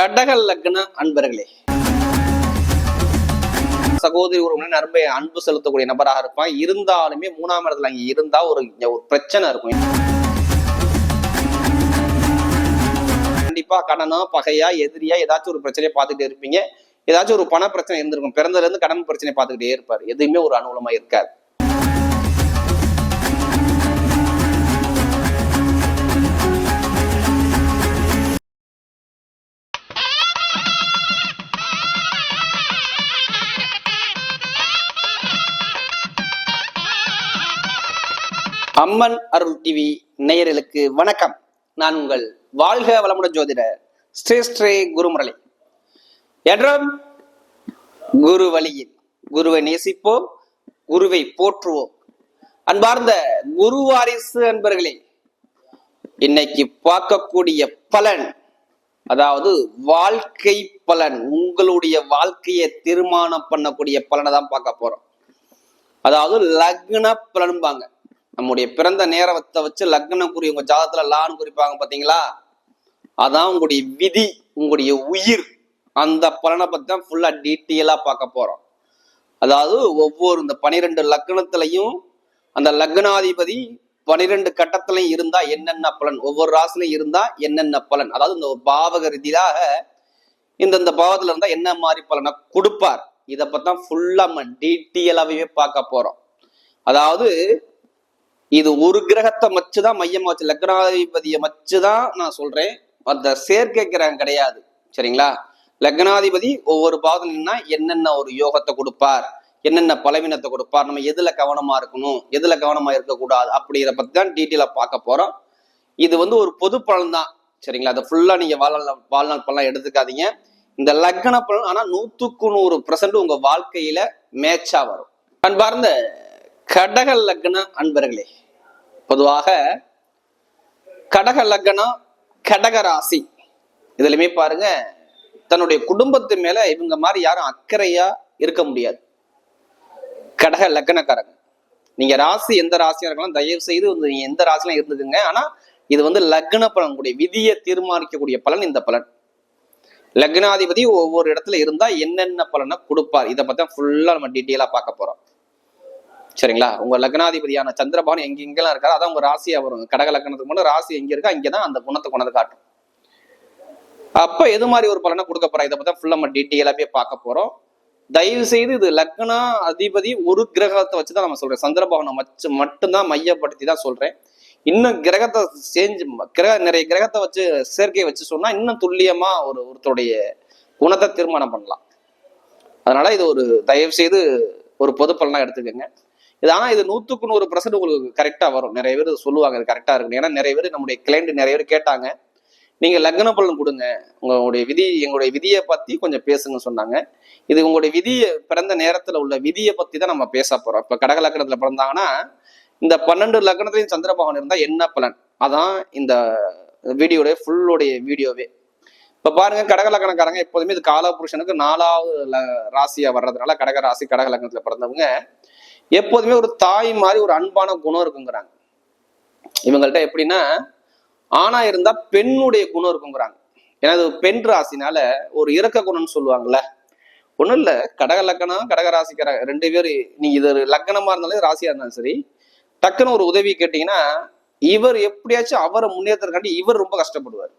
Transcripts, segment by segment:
கடக லக்ன அன்பர்களே. சகோதரி உறவுகளின் அன்பை அன்பு செலுத்தக்கூடிய நபராக இருப்பான். இருந்தாலுமே மூணாம் இடத்துல அங்கே இருந்தா ஒரு ஒரு பிரச்சனை இருக்கும். கண்டிப்பா கடனோ பகையா எதிரியா ஏதாச்சும் ஒரு பிரச்சனையை பார்த்துட்டு இருப்பீங்க. ஏதாச்சும் ஒரு பண பிரச்சனை இருந்திருக்கும். பிறந்ததுல இருந்து கடன் பிரச்சனை பார்த்துக்கிட்டே இருப்பார். எதுவுமே ஒரு அனுகூலமா இருக்காது. அம்மன் அருள் டிவி நேயர்களுக்கு வணக்கம். நான் உங்கள் வாழ்க வளமுடன் ஜோதிடர் ஸ்ரீ ஸ்ரீ குருமுரளி. என்றும் குரு வழியில் குருவை நேசிப்போம் குருவை போற்றுவோம். அன்பார்ந்த குரு வாரிசு அன்பர்களே இன்னைக்கு பார்க்கக்கூடிய பலன் அதாவது வாழ்க்கை பலன் உங்களுடைய வாழ்க்கையை தீர்மானம் பண்ணக்கூடிய பலனை தான் பார்க்க போறோம். அதாவது லக்ன பலன்பாங்க. நம்முடைய பிறந்த நேரத்தை வச்சு லக்னம் குறி உங்க ஜாதத்துல லான்னு குறிப்பாங்க பாத்தீங்களா? அதான் உங்களுடைய விதி உங்களுடைய உயிர். அந்த பலனை பத்தி தான் ஃபுல்லா டீட்டெயிலா பார்க்க போறோம். அதாவது ஒவ்வொரு இந்த பனிரெண்டு லக்னத்திலையும் அந்த லக்னாதிபதி பனிரெண்டு கட்டத்திலையும் இருந்தா என்னென்ன பலன்? ஒவ்வொரு ராசிலையும் இருந்தா என்னென்ன பலன்? அதாவது இந்த பாவக ரீதியாக இந்தந்த பாவத்துல இருந்தா என்ன மாதிரி பலனை கொடுப்பார்? இதை பத்தான் ஃபுல்லா நம்ம டீட்டெயிலாகவே பார்க்க போறோம். அதாவது இது ஒரு கிரகத்தை மச்சுதான் மையமா வச்சு லக்னாதிபதியை மச்சுதான் நான் சொல்றேன். அந்த சேர்க்கை கிரகம் கிடையாது. சரிங்களா? லக்னாதிபதி ஒவ்வொரு பாதனா என்னென்ன ஒரு யோகத்தை கொடுப்பார் என்னென்ன பலவீனத்தை கொடுப்பார் நம்ம எதுல கவனமா இருக்கணும் எதுல கவனமா இருக்கக்கூடாது அப்படிங்கிற பத்தி தான் டீட்டெயிலா பார்க்க போறோம். இது வந்து ஒரு பொது பலன் தான். சரிங்களா? அதை ஃபுல்லா நீங்க வாழ்நாள் வாழ்நாள் பலன் எடுத்துக்காதீங்க. இந்த லக்ன பலன் ஆனா நூத்துக்கு நூறு பர்சன்ட் உங்க வாழ்க்கையில மேட்சா வரும். அன்பார்ந்த கடக லக்ன அன்பர்களே பொதுவாக கடக லக்னம் கடக ராசி. இதுலயுமே பாருங்க தன்னுடைய குடும்பத்து மேல இவங்க மாதிரி யாரும் அக்கறையா இருக்க முடியாது. கடக லக்னக்காரங்க. நீங்க ராசி எந்த ராசியா இருக்கலாம் தயவு செய்து வந்து நீங்க எந்த ராசிலாம் இருந்துக்குங்க. ஆனா இது வந்து லக்ன பலன் கூடிய விதியை தீர்மானிக்கக்கூடிய பலன் இந்த பலன். லக்னாதிபதி ஒவ்வொரு இடத்துல இருந்தா என்னென்ன பலனை கொடுப்பார் இதை பத்தி ஃபுல்லா நம்ம டீட்டெயிலா பார்க்க போறோம். சரிங்களா? உங்க லக்னாதிபதியான சந்திரபான் எங்க இங்கெல்லாம் இருக்காரு அதான் உங்க ராசியா வரும். கடக லக்னத்துக்கு முன்னாடி ராசி எங்க இருக்கா இங்கதான் அந்த குணத்தை கொண்டு காட்டும். அப்ப எது மாதிரி ஒரு பலனை கொடுக்க போறா? இதை பத்தி ஃபுல்லா நம்ம போய் பார்க்க போறோம். தயவு செய்து இது லக்னா அதிபதி ஒரு கிரகத்தை வச்சுதான் நம்ம சொல்றேன். சந்திரபவனை வச்சு மட்டும்தான் மையப்படுத்தி தான் சொல்றேன். இன்னும் கிரகத்தை செஞ்சு கிரக நிறைய கிரகத்தை வச்சு சேர்க்கையை வச்சு சொன்னா இன்னும் துல்லியமா ஒரு ஒருத்தருடைய குணத்தை தீர்மானம் பண்ணலாம். அதனால இது ஒரு தயவு செய்து ஒரு பொது பலனா எடுத்துக்கோங்க. இது ஆனா இது நூத்துக்கு நூறு பர்சன்ட் உங்களுக்கு கரெக்டா வரும். நிறைய பேர் சொல்லுவாங்க இது கரெக்டா இருக்கு ஏன்னா நிறைய பேர் நம்முடைய கிளைண்ட் நிறைய பேர் கேட்டாங்க. நீங்க லக்ன பலன் கொடுங்க. உங்களுடைய விதி எங்களுடைய விதியை பத்தி கொஞ்சம் பேசுங்க சொன்னாங்க. இது உங்களுடைய விதியை பிறந்த நேரத்துல உள்ள விதியை பத்தி தான் நம்ம பேச போறோம். இப்ப கடக லக்னத்துல பிறந்தாங்கன்னா இந்த பன்னெண்டு லக்னத்திலையும் சந்திர இருந்தால் இருந்தா என்ன பலன்? அதான் இந்த வீடியோடைய ஃபுல்லுடைய வீடியோவே. இப்ப பாருங்க கடக லக்னக்காரங்க எப்போதுமே இது காலபுருஷனுக்கு நாலாவது ராசியா வர்றதுனால கடக ராசி கடக லக்னத்துல பிறந்தவங்க எப்போதுமே ஒரு தாய் மாதிரி ஒரு அன்பான குணம் இருக்குங்கிறாங்க. இவங்கள்ட்ட எப்படின்னா ஆணா இருந்தா பெண்ணுடைய குணம் இருக்குங்கிறாங்க. ஏன்னா அது பெண் ராசினால ஒரு இறக்க குணம்னு சொல்லுவாங்கல்ல. ஒண்ணும் இல்ல கடக லக்கணம் கடக ராசிக்கார ரெண்டு பேர் நீ இது ஒரு லக்கணமா இருந்தாலும் ராசியா இருந்தாலும் சரி டக்குன்னு ஒரு உதவி கேட்டீங்கன்னா இவர் எப்படியாச்சும் அவரை முன்னேற்றக்காண்டி இவர் ரொம்ப கஷ்டப்படுவார்.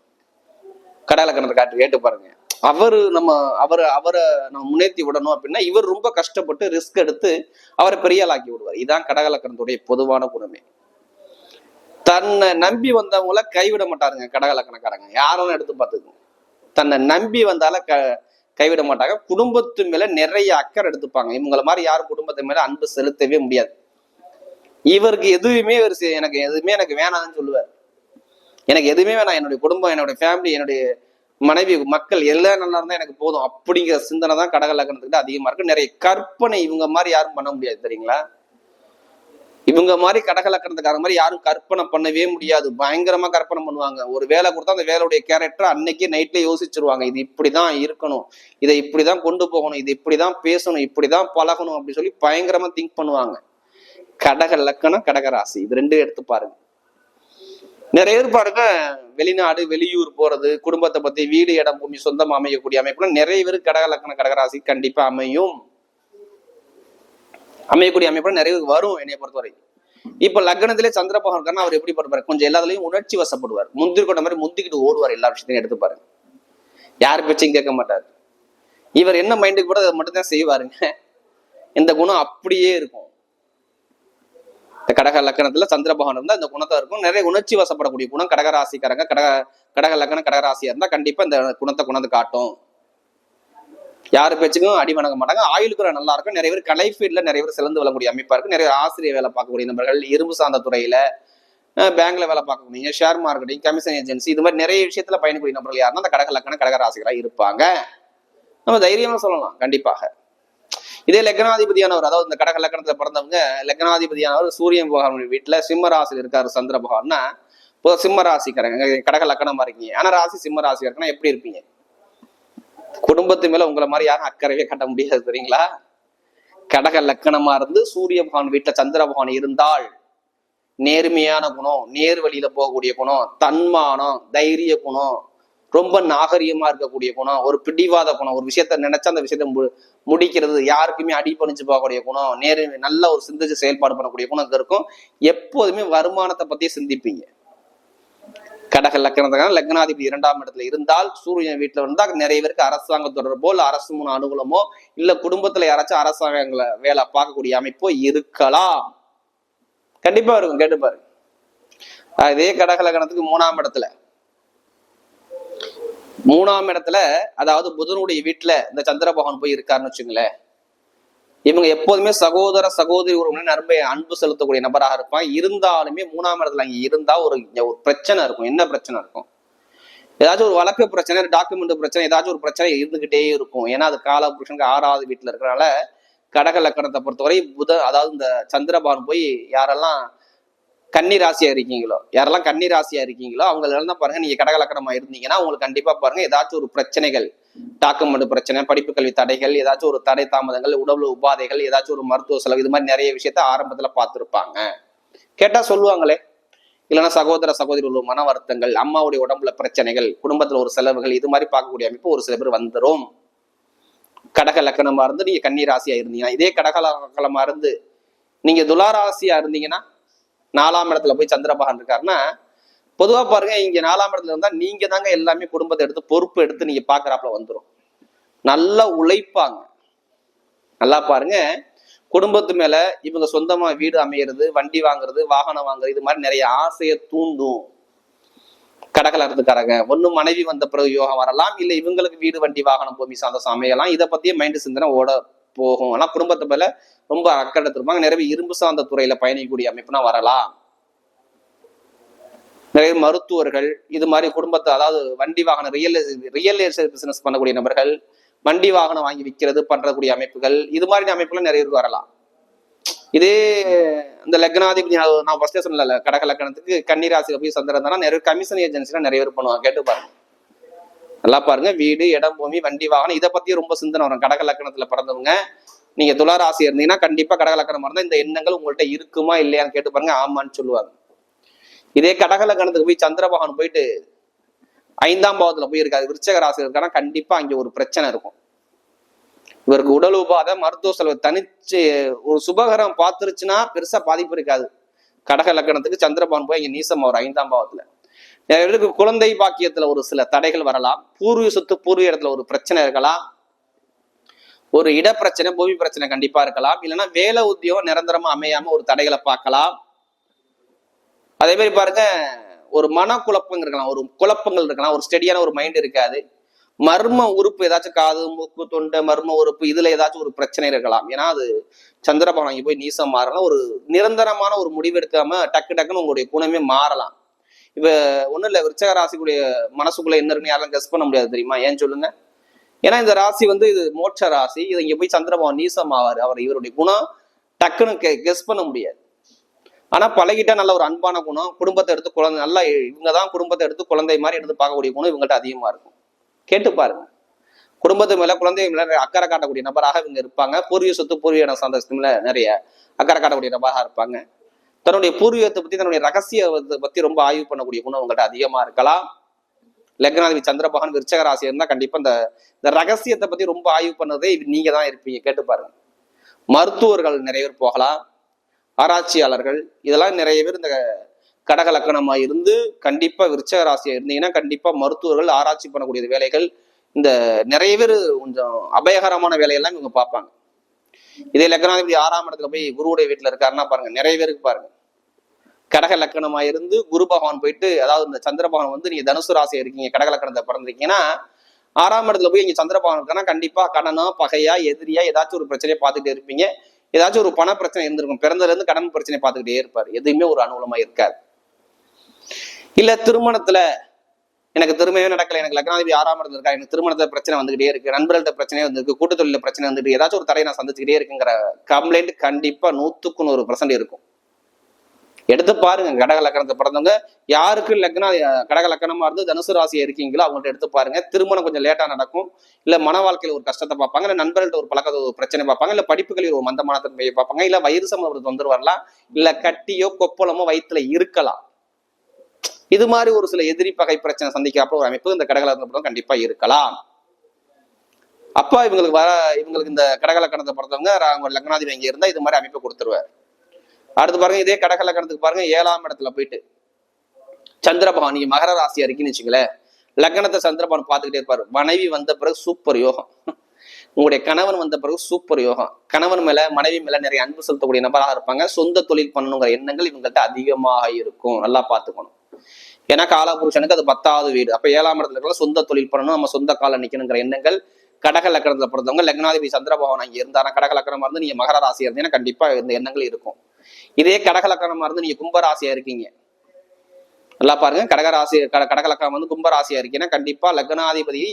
கடக லக்கணத்தை காட்டு கேட்டு பாருங்க. அவர் நம்ம அவரை அவரை நம்ம முன்னேற்றி விடணும் அப்படின்னா இவர் ரொம்ப கஷ்டப்பட்டு ரிஸ்க் எடுத்து அவரை பெரிய ஆளாக்கி விடுவார். இதான் கடகலக்கணத்துடைய பொதுவான குணமே தன்னை நம்பி வந்தவங்கள கைவிட மாட்டாருங்க கடகலக்கணக்காரங்க. யாரும் எடுத்து பார்த்துக்கோங்க. தன்னை நம்பி வந்தால க கைவிட மாட்டாங்க. குடும்பத்து மேல நிறைய அக்கறை எடுத்துப்பாங்க. இவங்களை மாதிரி யாரும் குடும்பத்து மேல அன்பு செலுத்தவே முடியாது. இவருக்கு எதுவுமே இவர் எனக்கு எதுவுமே எனக்கு வேணாம்னு சொல்லுவார். எனக்கு எதுவுமே வேணாம். என்னுடைய குடும்பம் என்னுடைய ஃபேமிலி என்னுடைய மனைவி மக்கள் எல்லாம் நல்லா இருந்தா எனக்கு போதும் அப்படிங்கிற சிந்தனை தான் கடக லக்கணத்துக்கிட்ட அதிகமா இருக்கு. நிறைய கற்பனை இவங்க மாதிரி யாரும் பண்ண முடியாது தெரியுங்களா? இவங்க மாதிரி கடக லக்கணத்துக்கார மாதிரி யாரும் கற்பனை பண்ணவே முடியாது. பயங்கரமா கற்பனை பண்ணுவாங்க. ஒரு வேலை கொடுத்தா அந்த வேலையுடைய கேரக்டர் அன்னைக்கே நைட்ல யோசிச்சிருவாங்க. இது இப்படிதான் இருக்கணும். இதை இப்படிதான் கொண்டு போகணும். இது இப்படிதான் பேசணும். இப்படிதான் பழகணும் அப்படின்னு சொல்லி பயங்கரமா திங்க் பண்ணுவாங்க. கடக லக்கணம் கடக ராசி. இது ரெண்டும் எடுத்து பாருங்க. நிறைய பேர் பாருங்க வெளிநாடு வெளியூர் போறது குடும்பத்தை பத்தி வீடு இடம் பூமி சொந்தம் அமையக்கூடிய அமைப்புல நிறைய பேர் கடக லக்கண கடகராசி கண்டிப்பா அமையும். அமையக்கூடிய அமைப்புல நிறைய பேர் வரும் என்னைய பொறுத்தவரை. இப்ப லக்னத்திலே சந்திர பகவான் இருக்காருன்னா அவர் எப்படி பண்ணுவார் கொஞ்சம் எல்லாத்துலயும் உணர்ச்சி வசப்படுவார். முந்திரி கொண்ட மாதிரி முந்திக்கிட்டு ஓடுவார் எல்லா விஷயத்தையும் எடுத்து பாருங்க யார் பேச்சையும் கேட்க மாட்டார். இவர் என்ன மைண்டுக்கு கூட அதை மட்டும்தான் செய்வாருங்க. இந்த குணம் அப்படியே இருக்கும். இந்த கடக லக்கணத்துல சந்திர பகவான் இருந்தா இந்த குணத்தை இருக்கும். நிறைய உணர்ச்சி வசப்படக்கூடிய குணம். கடகராசிக்காரங்க கடக கடக லக்கணம் கடகராசியா இருந்தா கண்டிப்பா இந்த குணத்தை குணத்தை காட்டும். யாரு பேச்சுக்கும் அடி வணங்க மாட்டாங்க. ஆயுளுக்கு நல்லா இருக்கும். நிறைய பேர் கலை ஃபீல்ட்ல நிறைய பேர் சிறந்து வரக்கூடிய அமைப்பா இருக்கு. நிறைய ஆசிரியர் வேலை பார்க்கக்கூடிய நபர்கள் இரும்பு சார்ந்த துறையில பேங்க்ல வேலை பார்க்கக்கூடிய ஷேர் மார்க்கெட்டிங் கமிஷன் ஏஜென்சி இது மாதிரி நிறைய விஷயத்துல பயணிக்கூடிய நபர்கள் யாருன்னா அந்த கடக லக்கண கடக இருப்பாங்க. நம்ம தைரியமா சொல்லலாம். கண்டிப்பாக. இதே லக்னாதிபதியானவர் அதாவது இந்த கடக லக்கணத்துல பிறந்தவங்க லக்னாதிபதியானவர் சூரியன் பகவான் வீட்டுல சிம்ம ராசியில் இருக்காரு சந்திர பகவான்னா இப்போ சிம்ம ராசிக்காரங்க கடக லக்கணமா இருக்கீங்க. ஆனா ராசி? சிம்ம ராசி இருக்குன்னா எப்படி இருப்பீங்க? குடும்பத்து மேல உங்களை மாதிரி யாரும் அக்கறையே கட்ட முடியாது தெரியுங்களா? கடக லக்கணமா இருந்து சூரிய பகவான் வீட்டுல சந்திர பகவான் இருந்தால் நேர்மையான குணம் நேர் வழியில போகக்கூடிய குணம் தன்மானம் தைரிய குணம் ரொம்ப நாகரிகமா இருக்கக்கூடிய குணம் ஒரு பிடிவாத குணம் ஒரு விஷயத்த நினைச்சா அந்த விஷயத்த மு- முடிக்கிறது யாருக்குமே அடிபணிச்சு போகக்கூடிய குணம் நேரு நல்ல ஒரு சிந்திச்சு செயல்பாடு பண்ணக்கூடிய குணம் அங்க இருக்கும். எப்போதுமே வருமானத்தை பத்தி சிந்திப்பீங்க. கடக லக்கணத்துக்கான லக்னாதிபதி இரண்டாம் இடத்துல இருந்தால் சூரியன் வீட்டுல இருந்தா நிறைய பேருக்கு அரசாங்க தொடர்போ இல்ல அரசு முன் அனுகூலமோ இல்ல குடும்பத்துல யாராச்சும் அரசாங்கங்களை வேலை பார்க்கக்கூடிய அமைப்போ இருக்கலாம். கண்டிப்பா இருக்கும் கேட்டுப்பாரு அதே கடக லக்கணத்துக்கு மூணாம் இடத்துல. மூணாம் இடத்துல அதாவது புதனுடைய வீட்டுல இந்த சந்திர பகவான் போய் இருக்காருன்னு வச்சுங்களேன் இவங்க எப்போதுமே சகோதர சகோதரி ஒரு நண்பை அன்பு செலுத்தக்கூடிய நபராக இருப்பான் இருந்தாலுமே மூணாம் இடத்துல அங்கே இருந்தா ஒரு ஒரு பிரச்சனை இருக்கும். என்ன பிரச்சனை இருக்கும்? ஏதாச்சும் ஒரு வழக்கு பிரச்சனை டாக்குமெண்ட் பிரச்சனை ஏதாச்சும் ஒரு பிரச்சனை இருந்துகிட்டே இருக்கும். ஏன்னா அது கால புருஷனுக்கு ஆறாவது வீட்டுல இருக்கிறனால கடக லக்கணத்தை பொறுத்தவரை புத அதாவது இந்த சந்திரபான் போய் யாரெல்லாம் கன்னி ராசியா இருக்கீங்களோ? யாரெல்லாம் கன்னி ராசியா இருக்கீங்களோ அவங்களெல்லாம் தான் பாருங்க. நீங்க கடகலக்கணமா இருந்தீங்கன்னா உங்களுக்கு கண்டிப்பா பாருங்க ஏதாச்சும் ஒரு பிரச்சனைகள் டாக்குமெண்ட் பிரச்சனை படிப்பு கல்வி தடைகள் ஏதாச்சும் ஒரு தடை தாமதங்கள் உடல் உபாதைகள் ஏதாச்சும் ஒரு மருத்துவ செலவு இது மாதிரி நிறைய விஷயத்த ஆரம்பத்துல பார்த்துருப்பாங்க. கேட்டா சொல்லுவாங்களே இல்லைன்னா சகோதர சகோதரி உள்ள மன வருத்தங்கள் அம்மாவுடைய உடம்புல பிரச்சனைகள் குடும்பத்துல ஒரு செலவுகள் இது மாதிரி பார்க்கக்கூடிய அமைப்பு ஒரு சில பேர் வந்துடும் கடக லக்கணமா இருந்து நீங்க கன்னி ராசியா இருந்தீங்கன்னா இதே கடக லக்கணமா இருந்து நீங்க துலா ராசியா இருந்தீங்கன்னா நாலாம் இடத்துல போய் சந்திரபகவான் இருக்காருன்னா பொதுவா பாருங்க இங்க நாலாம் இடத்துல இருந்தா நீங்க தாங்க எல்லாமே குடும்பத்தை எடுத்து பொறுப்பு எடுத்து நீங்க பாக்குறாப்புல வந்துடும் நல்லா உழைப்பாங்க. நல்லா பாருங்க குடும்பத்து மேல இவங்க சொந்தமா வீடு அமையிறது வண்டி வாங்குறது வாகனம் வாங்குறது இது மாதிரி நிறைய ஆசையை தூண்டும். கடகலத்துக்காரங்க ஒண்ணு மனைவி வந்த பிறகு யோகம் வரலாம் இல்ல இவங்களுக்கு வீடு வண்டி வாகனம் பூமி சார்ந்த அமையலாம் இதை பத்தியே மைண்டு சிந்தனை ஓட போகும். ஆனா குடும்பத்தை மேல ரொம்ப அக்கறை எடுத்திருப்பாங்க. நிறைய இரும்பு சார்ந்த துறையில பயணிக்கக்கூடிய அமைப்புனா வரலாம். நிறைய மருத்துவர்கள் இது மாதிரி குடும்பத்தை அதாவது வண்டி வாகனம் ரியல் ரியல் எஸ்டேட் பிசினஸ் பண்ணக்கூடிய நபர்கள் வண்டி வாகனம் வாங்கி விற்கிறது பண்றக்கூடிய அமைப்புகள் இது மாதிரி அமைப்புகள் நிறைய பேர் வரலாம். இதே இந்த லக்னாதிபதி நான் ஃபர்ஸ்டே சொன்னல கடக லக்கணத்துக்கு கன்னிராசி போய் சந்திரன் தானே நிறைய கமிஷன் ஏஜென்சிலாம் நிறைய பேர் பண்ணுவாங்க. கேட்டு பாருங்க. நல்லா பாருங்க. வீடு இடம் பூமி வண்டி வாகனம் இதை பத்தி ரொம்ப சிந்தனை வரும். கடக லக்கணத்துல பிறந்தவங்க. நீங்க துளாராசி இருந்தீங்கன்னா கண்டிப்பா கடக லக்கணமா இருந்தா இந்த எண்ணங்கள் உங்கள்கிட்ட இருக்குமா இல்லையான்னு கேட்டு பாருங்க. ஆமான்னு சொல்லுவாங்க. இதே கடக லக்கணத்துக்கு போய் சந்திரபகவான் போயிட்டு ஐந்தாம் பாவத்துல போய் இருக்காது விருச்சக ராசி இருக்கானா கண்டிப்பா அங்க ஒரு பிரச்சனை இருக்கும். இவருக்கு உடல் உபாதை மருத்துவ செலவு தனிச்சு ஒரு சுபகரம் பார்த்துருச்சுன்னா பெருசா பாதிப்பு இருக்காது. கடக லக்கணத்துக்கு சந்திரபவன் போய் இங்க நீசம் ஒரு ஐந்தாம் பாவத்துல. நிறைய குழந்தை பாக்கியத்துல ஒரு சில தடைகள் வரலாம். பூர்வீக சொத்து பூர்வீக இடத்துல ஒரு பிரச்சனை இருக்கலாம். ஒரு இட பிரச்சனை பூமி பிரச்சனை கண்டிப்பா இருக்கலாம். இல்லைன்னா வேலை உத்தியோகம் நிரந்தரமா அமையாம ஒரு தடைகளை பார்க்கலாம். அதே மாதிரி பாருங்க ஒரு மனக்குழப்பங்கள் இருக்கலாம். ஒரு குழப்பங்கள் இருக்கலாம். ஒரு ஸ்டெடியான ஒரு மைண்ட் இருக்காது. மர்ம உறுப்பு ஏதாச்சும் காது மூக்கு தொண்டை மர்ம உறுப்பு இதுல ஏதாச்சும் ஒரு பிரச்சனை இருக்கலாம். ஏன்னா அது சந்திரபவனம் போய் நீசம் மாறலாம். ஒரு நிரந்தரமான ஒரு முடிவு எடுக்காம டக்கு டக்குன்னு உங்களுடைய குணமே மாறலாம். இப்ப ஒண்ணும் இல்லை விருச்சக ராசிக்குடைய மனசுக்குள்ள என்ன இருக்குன்னு யாரும் கெஸ் பண்ண முடியாது தெரியுமா? ஏன் சொல்லுங்க? ஏன்னா இந்த ராசி வந்து இது மோட்ச ராசி. இது இங்க போய் சந்திரபவன் நீசம் ஆவார் அவர் இவருடைய குணம் டக்குன்னு கெஸ் பண்ண முடியாது. ஆனா பழகிட்டா நல்ல ஒரு அன்பான குணம் குடும்பத்தை எடுத்து குழந்தை நல்லா இவங்க தான் குடும்பத்தை எடுத்து குழந்தை மாதிரி எடுத்து பார்க்கக்கூடிய குணம் இவங்கள்ட்ட அதிகமா இருக்கும். கேட்டு பாருங்க. குடும்பத்து மேல குழந்தை மேல அக்கறை காட்டக்கூடிய நபராக இவங்க இருப்பாங்க. பூர்வீக சொத்து பூர்வீக இடம் சார்ந்த மேல நிறைய அக்கறை காட்டக்கூடிய நபராக இருப்பாங்க. தன்னுடைய பூர்வீகத்தை பத்தி தன்னுடைய ரகசியத்தை பத்தி ரொம்ப ஆய்வு பண்ணக்கூடிய குணம் உங்கள்கிட்ட அதிகமா இருக்கலாம். லக்னாதிபதி சந்திரபகவான் விருச்சக ராசி இருந்தா கண்டிப்பா இந்த இந்த ரகசியத்தை பத்தி ரொம்ப ஆய்வு பண்ணதே நீங்க தான் இருப்பீங்க. கேட்டு பாருங்க. மருத்துவர்கள் நிறைய பேர் போகலாம். ஆராய்ச்சியாளர்கள் இதெல்லாம் நிறைய பேர் இந்த கடக லக்கணமா இருந்து கண்டிப்பா விருச்சக ராசியா இருந்தீங்கன்னா கண்டிப்பா மருத்துவர்கள் ஆராய்ச்சி பண்ணக்கூடிய வேலைகள் இந்த நிறைய பேர் கொஞ்சம் அபயகரமான வேலையெல்லாம் இவங்க பார்ப்பாங்க. இதே லக்னாதிபதி ஆறாம் இடத்துல போய் குருவுடைய வீட்டுல இருக்காருன்னா பாருங்க நிறைய பேருக்கு பாருங்க. கடக லக்கணமா இருந்து குரு பகவான் போயிட்டு அதாவது இந்த சந்திர பகவான் வந்து நீங்க தனுசு ராசி இருக்கீங்க கடக லக்கணத்தை பிறந்திருக்கீங்கன்னா ஆறாம் இடத்துல போய் இங்க சந்திர பகவான் இருக்கான்னா கண்டிப்பா கடனா பகையா எதிரியா ஏதாச்சும் ஒரு பிரச்சனையை பார்த்துட்டு இருப்பீங்க. ஏதாச்சும் ஒரு பண பிரச்சனை இருந்திருக்கும். பிறந்ததுல இருந்து கடன் பிரச்சனை பார்த்துக்கிட்டே இருப்பார். எதுவுமே ஒரு அனுகூலமா இருக்காது. இல்ல திருமணத்துல எனக்கு திருமணமே நடக்கல. எனக்கு லக்னாதிபதி ஆறாம் இடத்துல இருக்கா? எனக்கு திருமணத்தை பிரச்சனை வந்துகிட்டே இருக்கு. நண்பர்கள்ட்ட பிரச்சனை வந்துருக்கு. கூட்டத்தொழில பிரச்சனை வந்துட்டு ஏதாச்சும் ஒரு தடையை நான் சந்திச்சுக்கிட்டே இருக்குங்கிற கம்ப்ளைண்ட் கண்டிப்பா நூத்துக்கு நூறு பர்சன்ட் இருக்கும். எடுத்து பாருங்க. கடக லக்கணத்தை பிறந்தவங்க யாருக்கு லக்னா கடக லக்கணமா இருந்து தனுசு ராசியை இருக்கீங்களோ அவங்கள்ட்ட எடுத்து பாருங்க. திருமணம் கொஞ்சம் லேட்டா நடக்கும். இல்ல மன வாழ்க்கையில் ஒரு கஷ்டத்தை பார்ப்பாங்க. இல்ல நண்பர்கள்ட்ட ஒரு பழக்கத்தை ஒரு பிரச்சனை பார்ப்பாங்க. இல்ல படிப்புகளில் ஒரு மந்தமான தன்மையை பார்ப்பாங்க. இல்ல வயிறு சம்பந்தம் ஒரு தொந்தரவு வரலாம். இல்ல கட்டியோ கொப்பளமோ வயிற்றுல இருக்கலாம். இது மாதிரி ஒரு சில எதிரி பகை பிரச்சனை சந்திக்காப்புல ஒரு அமைப்பு இந்த கடகலக்கணத்துல கண்டிப்பா இருக்கலாம். அப்பா இவங்களுக்கு வர இவங்களுக்கு இந்த கடகலக்கணத்தை பொறுத்தவங்க அவங்க லக்னாதிபதி இங்க இருந்தா இது மாதிரி அமைப்பு கொடுத்துருவார். அடுத்து பாருங்க இதே கடகலக்கணத்துக்கு பாருங்க ஏழாம் இடத்துல போயிட்டு சந்திரபகவான் நீங்க மகர ராசியா இருக்குன்னு வச்சுங்களேன் லக்னத்தை சந்திரபகவான் பார்த்துக்கிட்டே இருப்பாரு. மனைவி வந்த பிறகு சூப்பர் யோகம். உங்களுடைய கணவன் வந்த பிறகு சூப்பர் யோகம். கணவன் மேல மனைவி மேல நிறைய அன்பு செலுத்தக்கூடிய நபராக இருப்பாங்க. சொந்த தொழில் பண்ணணுங்கிற எண்ணங்கள் இவங்கள்ட்ட அதிகமாக இருக்கும். நல்லா பார்த்துக்கணும். ஏன்னா காலபுருஷனுக்கு அது பத்தாவது வீடு. அப்ப ஏழாம் இடத்துல இருக்கிற சொந்த தொழில் பண்ணணும். நம்ம சொந்த கால நிக்கணுங்கிற எண்ணங்கள் கடக லக்கணத்துல பிறந்தவங்க லக்னாதிபதி சந்திரபவன் அங்கே இருந்தாரா? கடக லக்கணமா இருந்து நீங்க மகர ராசியா இருந்தீங்கன்னா கண்டிப்பா இந்த எண்ணங்கள் இருக்கும். இதே கடக லக்கணமா இருந்து நீங்க கும்ப ராசியா இருக்கீங்க. நல்லா பாருங்க. கடகராசி கட கடக லக்கணம் வந்து கும்ப ராசியா இருக்கீங்கன்னா கண்டிப்பா லக்னாதிபதி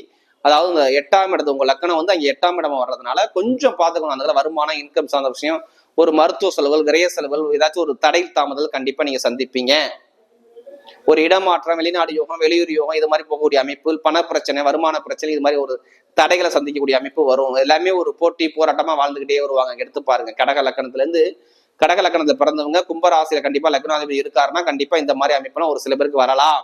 அதாவது இந்த எட்டாம் இடத்து உங்க லக்கணம் வந்து அங்கே எட்டாம் இடமா வர்றதுனால கொஞ்சம் பார்த்துக்கணும் அந்த வருமானம் இன்கம் சார்ந்த விஷயம் ஒரு மருத்துவ செலவுகள் விரைய செலவுகள் ஏதாச்சும் ஒரு தடை தாமதல் கண்டிப்பா நீங்க சந்திப்பீங்க. ஒரு இடமாற்றம் வெளிநாடு யோகம் வெளியூர் யோகம் இது மாதிரி போகக்கூடிய அமைப்பு பண பிரச்சனை வருமான பிரச்சனை இது மாதிரி ஒரு தடைகளை சந்திக்கக்கூடிய அமைப்பு வரும். எல்லாமே ஒரு போட்டி போராட்டமா வாழ்ந்துகிட்டே வருவாங்க. எடுத்து பாருங்க. கடக லக்கணத்துல இருந்து கடக லக்கணத்துல பிறந்தவங்க கும்பராசியில கண்டிப்பா லக்னாதிபதி இருக்காருன்னா கண்டிப்பா இந்த மாதிரி அமைப்புலாம் ஒரு சில பேருக்கு வரலாம்.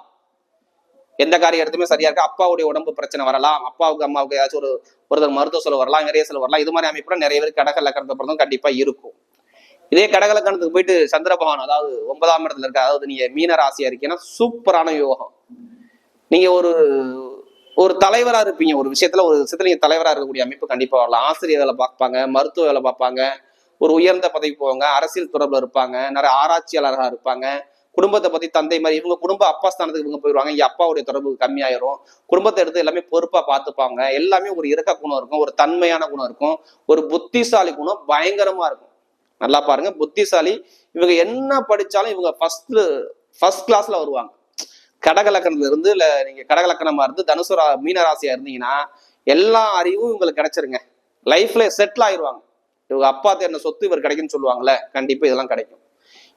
எந்த காரிய எடுத்துமே சரியா இருக்கு? அப்பாவுடைய உடம்பு பிரச்சனை வரலாம். அப்பாவுக்கு அம்மாவுக்கு ஏதாச்சும் ஒரு ஒருத்தர் மருத்துவ செலவு வரலாம் நிறைய செலவு வரலாம். இது மாதிரி அமைப்புல நிறைய பேர் கடக லக்கணத்தை பிறந்தும் கண்டிப்பா இருக்கும். இதே கடகலக்கணத்துக்கு போயிட்டு சந்திர பகவான் அதாவது ஒன்பதாம் இடத்துல இருக்க அதாவது நீங்க மீன ராசியா இருக்கீங்கன்னா சூப்பரான யோகம். நீங்க ஒரு ஒரு தலைவரா இருப்பீங்க. ஒரு விஷயத்துல ஒரு விஷயத்துல நீங்க தலைவரா இருக்கக்கூடிய அமைப்பு கண்டிப்பா வரலாம். ஆசிரியர் வேலை பார்ப்பாங்க மருத்துவ வேலை பார்ப்பாங்க. ஒரு உயர்ந்த பதவி போவாங்க அரசியல் தொடர்பில் இருப்பாங்க நிறைய ஆராய்ச்சியாளராக இருப்பாங்க. குடும்பத்தை பத்தி தந்தை மாதிரி இவங்க குடும்ப அப்பா ஸ்தானத்துக்கு இவங்க போயிடுவாங்க இங்க அப்பாவுடைய தொடர்பு கம்மியாயிரும். குடும்பத்தை எடுத்து எல்லாமே பொறுப்பா பார்த்துப்பாங்க. எல்லாமே ஒரு இறக்க குணம் இருக்கும் ஒரு தன்மையான குணம் இருக்கும் ஒரு புத்திசாலி குணம் பயங்கரமா இருக்கும். நல்லா பாருங்க. புத்திசாலி இவங்க என்ன படிச்சாலும் இவங்க ஃபர்ஸ்ட் ஃபர்ஸ்ட் கிளாஸ்ல வருவாங்க. கடகலக்கணத்துல இருந்து இல்ல நீங்க கடகலக்கணமா இருந்து தனுசு மீன ராசியா இருந்தீங்கன்னா எல்லா அறிவும் இவங்களுக்கு கிடைச்சிருங்க. லைஃப்ல செட்டில் ஆயிடுவாங்க இவங்க அப்பா தேர்ந்த சொத்து இவர் கிடைக்கும்னு சொல்லுவாங்கல்ல. கண்டிப்பா இதெல்லாம் கிடைக்கும்.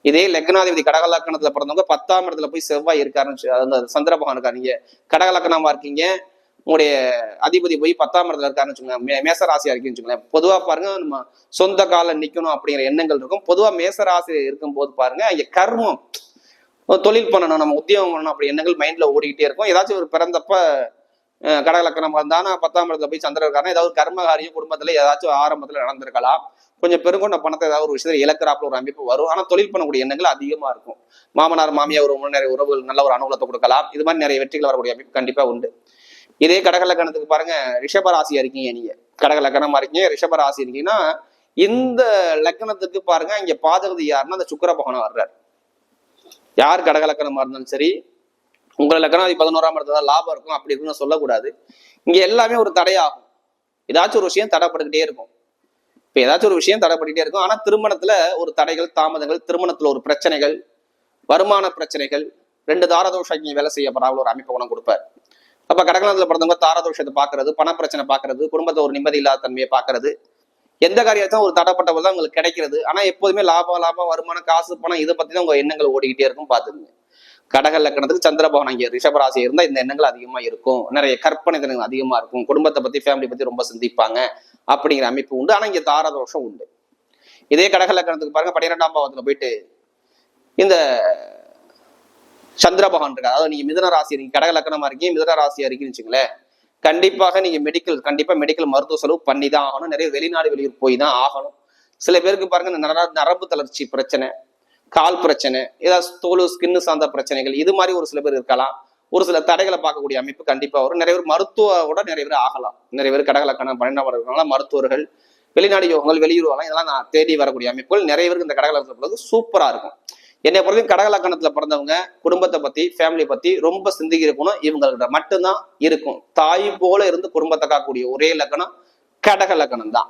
இதே லக்னாதிபதி கடகலக்கணத்துல பிறந்தவங்க பத்தாம் இடத்துல போய் செவ்வாய் இருக்காருன்னு வச்சு- அந்த சந்திர இருக்காரு நீங்க? கடகலக்கணமா இருக்கீங்க. உங்களுடைய அதிபதி போய் பத்தாம் இடத்துல இருக்காருன்னு வச்சுக்கோங்க. மே- மேச ராசியா இருக்குன்னு வச்சுக்கோங்களேன். பொதுவா பாருங்க நம்ம சொந்த கால நிக்கணும் அப்படிங்கிற எண்ணங்கள் இருக்கும். பொதுவா மேச ராசி இருக்கும்போது பாருங்க இங்க கர்மம். தொழில் பண்ணணும் நம்ம உத்தியோகம் பண்ணணும் அப்படி எண்ணங்கள் மைண்ட்ல ஓடிக்கிட்டே இருக்கும். ஏதாச்சும் ஒரு பிறந்தப்ப அஹ், கடகலக்கணம் வந்தானா பத்தாம் இடத்துல போய் சந்திரன் இருக்காருன்னா ஏதாவது கர்மகாரியம் குடும்பத்துல ஏதாச்சும் ஆரம்பத்துல நடந்திருக்கலாம். கொஞ்சம் பெருங்கொண்ட பணத்தை ஏதாவது ஒரு விஷயத்துல இழக்கிறாப்புல ஒரு அமைப்பு வரும். ஆனால் தொழில் பண்ணக்கூடிய எண்ணங்கள் அதிகமாக இருக்கும். மாமனார் மாமியார் ஒரு நிறைய உறவுகள் நல்ல ஒரு அனுகூலத்தை கொடுக்கலாம். இது மாதிரி நிறைய வெற்றிகள் வரக்கூடிய அமைப்பு கண்டிப்பாக உண்டு. இதே கடகலக்கணத்துக்கு பாருங்க ரிஷபராசியா இருக்கீங்க நீங்க. கடகலக்கணமா இருக்கீங்க ரிஷபராசி இருக்கீங்கன்னா இந்த லக்கணத்துக்கு பாருங்க இங்க பாதகதி யாருன்னா அந்த சுக்கர பகவான் வர்றாரு. யார் கடகலக்கணமா இருந்தாலும் சரி உங்களை லக்கணாதி பதினோராம் இடத்துல லாபம் இருக்கும். அப்படி இருக்குன்னு சொல்லக்கூடாது. இங்க எல்லாமே ஒரு தடையாகும். ஏதாச்சும் ஒரு விஷயம் தடைப்பட்டுக்கிட்டே இருக்கும். இப்போ ஏதாச்சும் ஒரு விஷயம் தடைப்பட்டுக்கிட்டே இருக்கும். ஆனால் திருமணத்தில் ஒரு தடைகள் தாமதங்கள் திருமணத்துல ஒரு பிரச்சனைகள் வருமான பிரச்சனைகள் ரெண்டு தாரதோஷம் வேலை செய்யப்படாமல் ஒரு அமைப்பு குணம் கொடுப்பார். அப்போ கடகலத்தில் பிறந்தவங்க தாரதோஷத்தை பாக்குறது பண பிரச்சனை பாக்குறது குடும்பத்தை ஒரு நிம்மதி இல்லாத தன்மையை பார்க்கறது எந்த காரியத்தையும் ஒரு தடைப்பட்ட போது தான் உங்களுக்கு கிடைக்கிறது. ஆனா எப்போதுமே லாபம் லாபம் வருமானம் காசு பணம் இதை பத்தி தான் உங்க எண்ணங்கள் ஓடிக்கிட்டே இருக்கும் பார்த்துங்க கடக லக்கணத்துக்கு சந்திரபவன் அங்கே ரிஷபராசி இருந்தால் இந்த எண்ணங்கள் அதிகமா இருக்கும். நிறைய கற்பனை தினங்கள் அதிகமா இருக்கும். குடும்பத்தை பத்தி ஃபேமிலி பத்தி ரொம்ப சிந்திப்பாங்க. அப்படிங்கிற அமைப்பு உண்டு. ஆனால் இங்கே தாரதோஷம் உண்டு. இதே கடக லக்கணத்துக்கு பாருங்க பன்னிரெண்டாம் பாவத்தில் போயிட்டு இந்த சந்திர பகவான் இருக்கு அதாவது நீங்க மிதன ராசி இருக்கீங்க கடக லக்கணமா இருக்கீங்க மிதன ராசியா இருக்கீங்கன்னு வச்சுங்களேன் கண்டிப்பாக நீங்க மெடிக்கல் கண்டிப்பா மெடிக்கல் மருத்துவ செலவு பண்ணி தான் ஆகணும். நிறைய வெளிநாடு வெளியூர் போய் தான் ஆகணும். சில பேருக்கு பாருங்க இந்த நர- நரம்பு தளர்ச்சி பிரச்சனை கால் பிரச்சனை ஏதாவது தோல் ஸ்கின்னு சார்ந்த பிரச்சனைகள் இது மாதிரி ஒரு சில பேர் இருக்கலாம். ஒரு சில தடைகளை பார்க்கக்கூடிய அமைப்பு கண்டிப்பாக வரும். நிறைய பேர் மருத்துவோட நிறைய பேர் ஆகலாம். நிறைய பேர் கடகலக்கணம் பன்னெண்டாம் இருக்கிறனால மருத்துவர்கள் வெளிநாடு யோகங்கள் வெளியூர் இதெல்லாம் நான் தேடி வரக்கூடிய அமைப்புகள். நிறைய பேருக்கு இந்த கடகலக்கணத்தில் பிறகு சூப்பராக இருக்கும். என்னை பொறுத்தவரைக்கும் கடகலக்கணத்தில் பிறந்தவங்க குடும்பத்தை பற்றி ஃபேமிலி பற்றி ரொம்ப சிந்திக்க இருக்கணும் இவங்கள்ட்ட மட்டும்தான் இருக்கும். தாய் போல இருந்து குடும்பத்தை காக்கக்கூடிய ஒரே லக்கணம் கடக லக்கணம் தான்